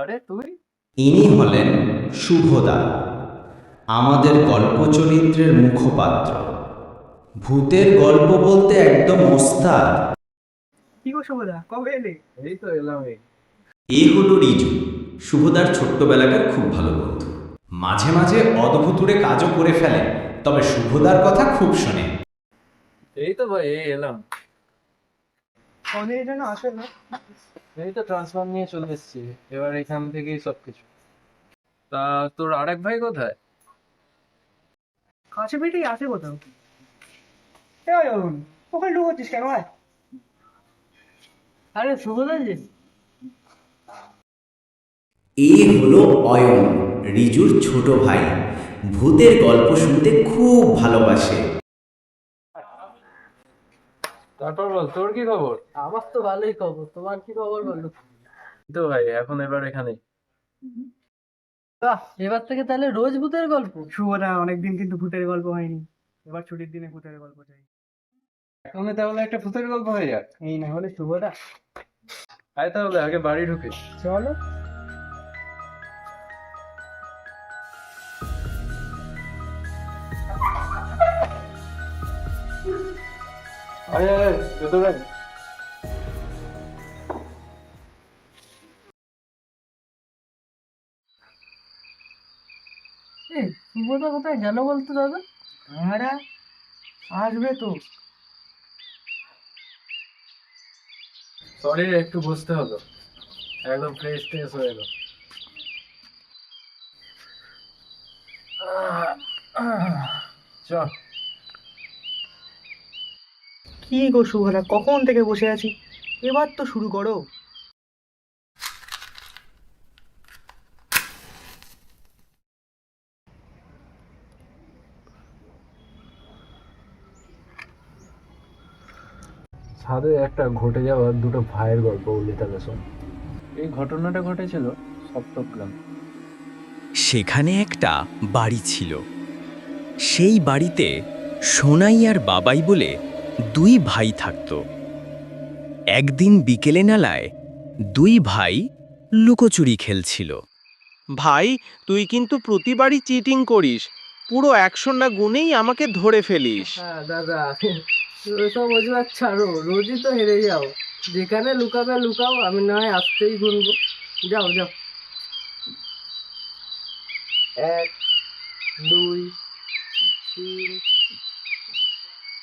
আরে তুই? ইনি হলেন শুভদা আমাদের গল্প চরিত্রের মুখপাত্র। ভূতের গল্প বলতে একদম ওস্তাদ। কি গো শুভদা কবে এলে? এই তো এলাম এই এ হলো রিজু শুভদার ছোট্টবেলাকার খুব ভালো বন্ধু। মাঝে মাঝে অদ্ভুতুরে কাজও করে ফেলে তবে শুভদার কথা খুব শোনে। এই তো ভাই এই এলাম। অনেক জন্য আসে না। এই তো ট্রান্সফার নিয়ে চলে এসেছি। এবার এখান থেকেই সবকিছু। তা তোর আরেক ভাই কোথায়? কাছে পিঠেই আসে কোথাও। এ ওই অরুণ ওখানে ঢুকছিস কেন? ভাই আরে শুভদা যে এ হলো অয়ন রিজুর ছোট ভাই। ভূতের গল্প শুনতে খুব ভালোবাসে। তারপর বল তোর কি খবর? আমার তো ভালোই খবর তোমার কি খবর বলো? এই তো ভাই এখন এবার এখানে। বাহ এবার থেকে তাহলে রোজ ভূতের গল্প? শুভদা অনেকদিন কিন্তু ভূতের গল্প হয়নি। এবার ছুটির দিনে ভূতের গল্প চাই। এখন তাহলে একটা ভূতের গল্প হয়ে যাক। এই না হলে শুভদা আয় তাহলে আগে বাড়ি ঢুকে। চলো। আয়। কোথায় গেল বলতো দাদা? হ্যাঁ আসবে তো। সরি একটু বসতে হলো। একদম ফ্রেশ ট্রেশ হয়ে এলো চল। কি গো শুভদা কখন থেকে বসে আছি? এবার তো শুরু করো। ছাদে একটা ঘটে যাওয়া দুটো ভাইয়ের গল্প বলি তাহলে শোন এই ঘটনাটা ঘটেছিল সপ্তগ্রাম। সেখানে একটা বাড়ি ছিল। সেই বাড়িতে সোনাই আর বাবাই বলে দুই ভাই থাকত। একদিন বিকেলে নালায় দুই ভাই লুকোচুরি খেলছিল। ভাই তুই কিন্তু প্রতিবারই চিটিং করিস। পুরো একশো না গুনেই আমাকে ধরে ফেলিস। হ্যাঁ দাদা। ওসব বোঝবার ছাড়ো। রোজই তো হেরে যাও। যেখানে লুকাবে লুকাও আমি না হয় আসতেই গুনবো। যাও যাও। এক দুই তিন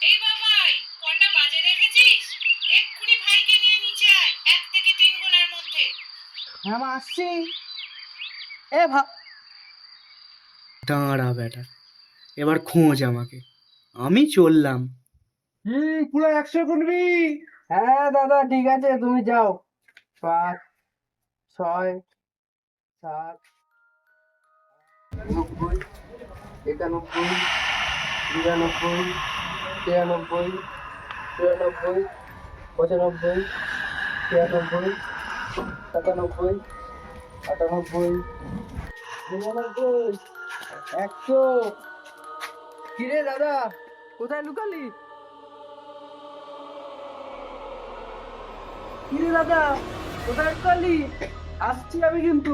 এই বাবাই কটা বাজে রেখেছিস এক্ষুনি ভাইকে নিয়ে নিচে আয় এক থেকে তিন গোনার মধ্যে হ্যাঁ মা আসছি। এ ভা দাঁড়া বেটা এবার খোঁজ আমাকে। আমি চললাম। হুম পুরো একশো গুনবি হ্যাঁ দাদা ঠিক আছে তুমি যাও। পাঁচ ছয় সাত নব্বই একানব্বই বিরানব্বই তিরানব্বই চুরানব্বই পঁচানব্বই ছিয়ানব্বই সাতানব্বই, আটানব্বই একশো। কিরে দাদা, কোথায় লুকালি? কিরে দাদা, কোথায় লুকালি? আসছি আমি কিন্তু।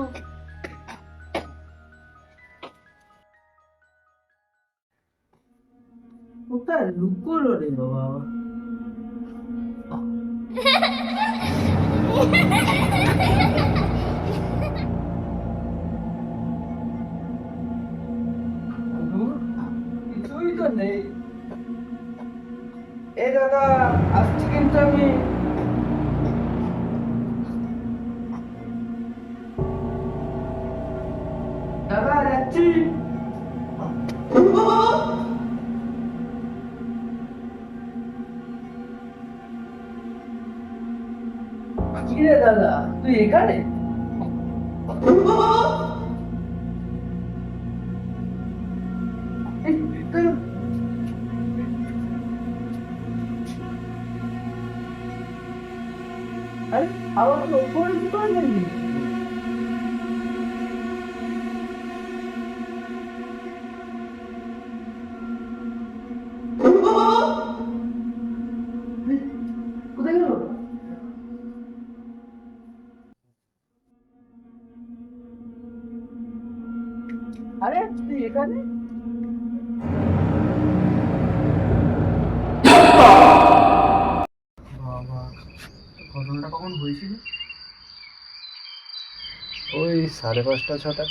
কোথায় রে বাবা? তো নেই। এ দাদা আসছি কিন্তু আমি। দাদা যাচ্ছি। কি রে দাদা তুই এখানে? আমাকে উপরে কি? করবেন আরে তুই এখানে? ওই সাড়ে পাঁচটা ছটা।